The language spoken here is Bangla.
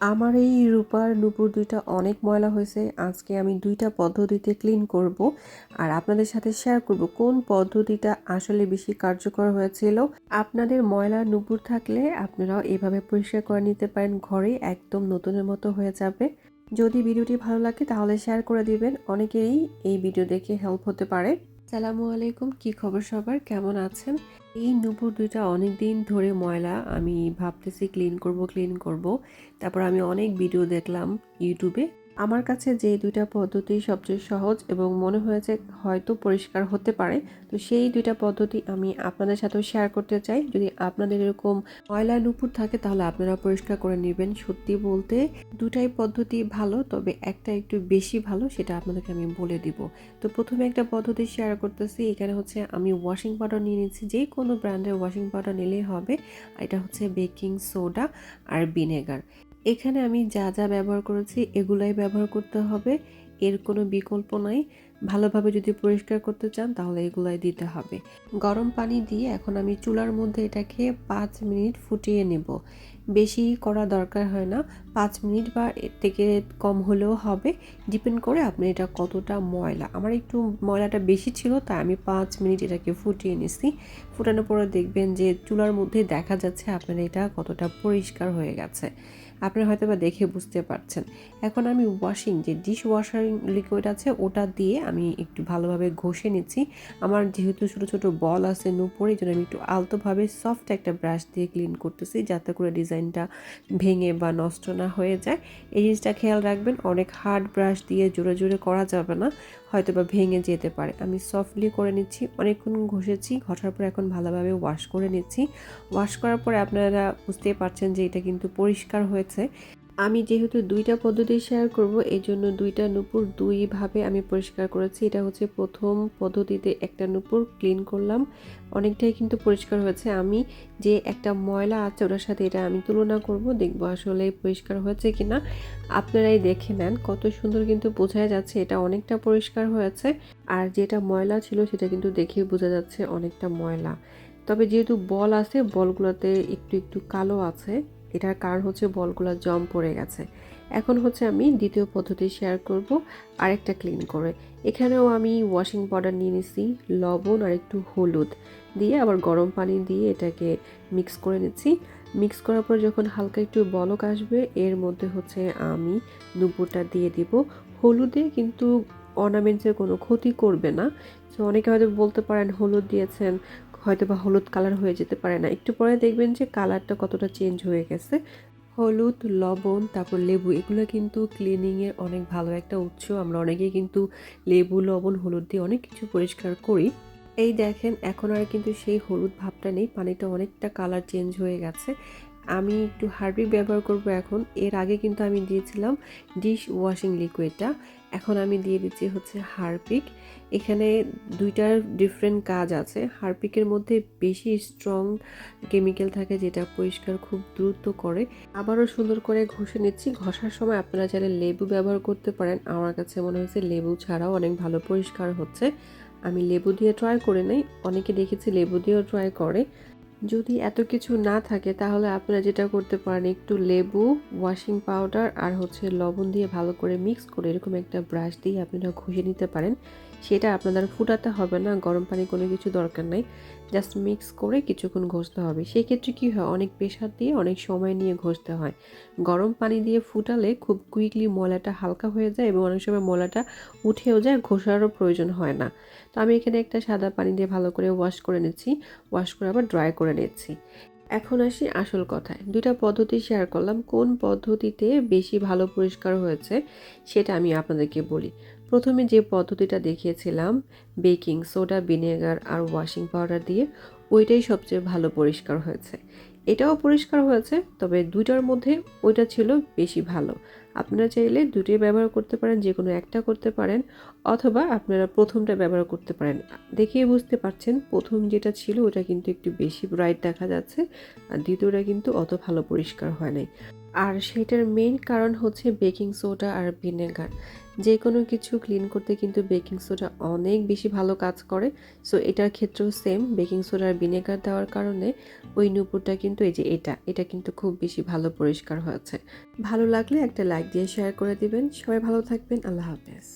আমার এই রূপার নুপুর দুইটা অনেক ময়লা হয়েছে। আজকে আমি দুইটা পদ্ধতিতে ক্লিন করব আর আপনাদের সাথে শেয়ার করব কোন পদ্ধতিটা আসলে বেশি কার্যকর হয়েছিল। আপনাদের ময়লা নুপুর থাকলে আপনারাও এভাবে পরিষ্কার করে নিতে পারেন, ঘরে একদম নতুনের মতো হয়ে যাবে। যদি ভিডিওটি ভালো লাগে তাহলে শেয়ার করে দিবেন, অনেকেরই এই ভিডিও দেখে হেল্প হতে পারে। সালামু আলাইকুম। কি খবর সবার? কেমন আছেন? এই নুপুর দুইটা অনেক দিন ধরে ময়লা, আমি ভাবতেছি ক্লিন করব ক্লিন করব। তারপর আমি অনেক ভিডিও দেখলাম ইউটিউবে আমার কাছে যে দুইটা পদ্ধতি সবচেয়ে সহজ এবং মনে হয়েছে হয়তো পরিষ্কার হতে পারে, তো সেই দুইটা পদ্ধতি আমি আপনাদের সাথেও শেয়ার করতে চাই। যদি আপনাদের এরকম ময়লা নুপুর থাকে, তাহলে আপনারা পরিষ্কার করে নেবেন। সত্যি বলতে দুটাই পদ্ধতি ভালো, তবে একটা একটু বেশি ভালো, সেটা আপনাদেরকে আমি বলে দিব। তো প্রথমে একটা পদ্ধতি শেয়ার করতেছি, এখানে হচ্ছে আমি ওয়াশিং পাউডার নিয়ে নিচ্ছি। যে কোনো ব্র্যান্ডের ওয়াশিং পাউডার নিলেই হবে, এটা হচ্ছে বেকিং সোডা আর ভিনেগার এখানে আমি যা যা ব্যবহার করেছি এগুলাই ব্যবহার করতে হবে এর কোনো বিকল্প নাই। ভালোভাবে যদি পরিষ্কার করতে চান, তাহলে এগুলাই দিতে হবে। গরম পানি দিয়ে এখন আমি চুলার মধ্যে এটাকে পাঁচ মিনিট ফুটিয়ে নেব। বেশি করা দরকার হয় না। পাঁচ মিনিট বা এর থেকে কম হলেও হবে। ডিপেন্ড করে আপনি এটা কতটা ময়লা। আমার একটু ময়লাটা বেশি ছিল, তাই আমি পাঁচ মিনিট এটাকে ফুটিয়ে নিছি। ফুটানোর পরে দেখবেন যে চুলার মধ্যে দেখা যাচ্ছে আপনার এটা কতটা পরিষ্কার হয়ে গেছে। আপনি হয়তো বা দেখে বুঝতে পারছেন। এখন আমি ওয়াশিং যে ডিশ ওয়াশারিং লিকুইড আছে, ওটা দিয়ে আমি একটু ভালোভাবে ঘষে নিচ্ছি। আমার যেহেতু ছোটো ছোটো বল আছে নুপুর, এই জন্য আমি একটু আলতোভাবে সফট একটা ব্রাশ দিয়ে ক্লিন করতেছি যাতে করে ডিজাইনটা ভেঙে বা নষ্ট না হয়ে যায়। এই জিনিসটা খেয়াল রাখবেন, অনেক হার্ড ব্রাশ দিয়ে জোরে জোরে করা যাবে না হয়তো বা ভেঙে যেতে পারে। আমি সফটলি করে নিচ্ছি, অনেকক্ষণ ঘষেছি, ঘষার পর এখন ভালোভাবে ওয়াশ করে নিচ্ছি। ওয়াশ করার পরে আপনারা বুঝতেই পারছেন যে এটা কিন্তু পরিষ্কার হয়েছে। আমি যেহেতু দুইটা পদ্ধতি শেয়ার করব এই জন্য দুইটা নুপুর দুইভাবে আমি পরিষ্কার করেছি। এটা হচ্ছে প্রথম পদ্ধতিতে একটা নুপুর ক্লিন করলাম। অনেকটাই কিন্তু পরিষ্কার হয়েছে। আমি যে একটা ময়লা আছে ওটার সাথে এটা আমি তুলনা করব, দেখব আসলে পরিষ্কার হয়েছে কিনা। আপনারাই দেখে নেন, কত সুন্দর কিন্তু বোঝা যাচ্ছে এটা অনেকটা পরিষ্কার হয়েছে। আর যেটা ময়লা ছিল সেটা কিন্তু দেখে বোঝা যাচ্ছে অনেকটা ময়লা। তবে যেহেতু বল আছে, বলগুলোতে একটু একটু কালো আছে। এটার কারণ হচ্ছে বলগুলো জম পড়ে গেছে। এখন হচ্ছে আমি দ্বিতীয় পদ্ধতি শেয়ার করব, আরেকটা ক্লিন করে। এখানেও আমি ওয়াশিং পাউডার নিয়ে নিছি, লবণ আর একটু হলুদ দিয়ে আবার গরম পানি দিয়ে এটাকে মিক্স করে নিচ্ছি। মিক্স করার পর যখন হালকা একটু বলক আসবে, এর মধ্যে হচ্ছে আমি দুপুরটা দিয়ে দিব। হলুদে কিন্তু অর্নামেন্টসের কোনো ক্ষতি করবে না। তো অনেকে হয়তো বলতে পারেন, হলুদ দিয়েছেন হয়তো বা হলুদ কালার হয়ে যেতে পারে না। একটু পরে দেখবেন যে কালারটা কতটা চেঞ্জ হয়ে গেছে। হলুদ, লবণ, তারপর লেবু, এগুলো কিন্তু ক্লিনিংয়ের অনেক ভালো একটা উৎস। আমরা অনেকেই কিন্তু লেবু, লবণ, হলুদ দিয়ে অনেক কিছু পরিষ্কার করি। এই দেখেন, এখন আর কিন্তু সেই হলুদ ভাবটা নেই। পানিটা অনেকটা কালার চেঞ্জ হয়ে গেছে। আমি একটু হার্বিক ব্যবহার করব এখন। এর আগে কিন্তু আমি দিয়েছিলাম ডিশ ওয়াশিং লিকুইডটা এখন আমি দিয়ে দিচ্ছি হচ্ছে হারপিক। এখানে দুইটার ডিফারেন্ট কাজ আছে। হারপিকের মধ্যে বেশি স্ট্রং কেমিক্যাল থাকে যেটা পরিষ্কার খুব দ্রুত করে। আবারও সুন্দর করে ঘষে নিচ্ছি। ঘষার সময় আপনারা চাইলে লেবু ব্যবহার করতে পারেন। আমার কাছে মনে হয়েছে লেবু ছাড়াও অনেক ভালো পরিষ্কার হচ্ছে। আমি লেবু দিয়ে ট্রাই করে নেই। অনেকে দেখেছি লেবু দিয়েও ট্রাই করে। যদি এত কিছু না থাকে, তাহলে আপনারা যেটা করতে পারেন, একটু লেবু ওয়াশিং পাউডার আর হচ্ছে লবণ দিয়ে ভালো করে মিক্স করে এরকম একটা ব্রাশ দিয়ে আপনারা ঘষে নিতে পারেন। সেটা আপনাদের ফুটাতে হবে না, গরম পানি কোনো কিছু দরকার নাই। জাস্ট মিক্স করে কিছুক্ষণ ঘষতে হবে। সেক্ষেত্রে কী হয়, অনেক প্রেশার দিয়ে অনেক সময় নিয়ে ঘষতে হয়। গরম পানি দিয়ে ফুটালে খুব কুইকলি ময়লাটা হালকা হয়ে যায় এবং অনেক সময় ময়লাটা উঠেও যায়, ঘষারও প্রয়োজন হয় না। তো আমি এখানে একটা সাদা পানি দিয়ে ভালো করে ওয়াশ করে নিচ্ছি। ওয়াশ করে আবার ড্রাই করে নিচ্ছি। এখন আসি আসল কথায়। দুইটা পদ্ধতি শেয়ার করলাম। কোন পদ্ধতিতে বেশি ভালো পরিষ্কার হয়েছে সেটা আমি আপনাদেরকে বলি। প্রথমে যে পদ্ধতিটা দেখিয়েছিলাম বেকিং সোডা ভিনেগার আর ওয়াশিং পাউডার দিয়ে, ওইটাই সবচেয়ে ভালো পরিষ্কার হয়েছে। এটাও পরিষ্কার হয়েছে, তবে দুইটার মধ্যে ওইটা ছিল বেশি ভালো। আপনারা চাইলে দুটোই ব্যবহার করতে পারেন যে কোনো একটা করতে পারেন, অথবা আপনারা প্রথমটা ব্যবহার করতে পারেন। দেখিয়ে বুঝতে পারছেন, প্রথম যেটা ছিল ওটা কিন্তু একটু বেশি ব্রাইট দেখা যাচ্ছে, আর দ্বিতীয়টা কিন্তু অত ভালো পরিষ্কার হয় নাই। আর সেটার মেইন কারণ হচ্ছে বেকিং সোডা আর ভিনেগার যে কোনো কিছু ক্লিন করতে কিন্তু বেকিং সোডা অনেক বেশি ভালো কাজ করে। সো এটার ক্ষেত্রেও সেম বেকিং সোডার ভিনেগার দেওয়ার কারণে ওই নুপুরটা কিন্তু এই যে এটা এটা কিন্তু খুব বেশি ভালো পরিষ্কার হয়েছে। ভালো লাগলে একটা লাইক দিয়ে শেয়ার করে দিবেন। সবাই ভালো থাকবেন। আল্লাহ হাফেজ।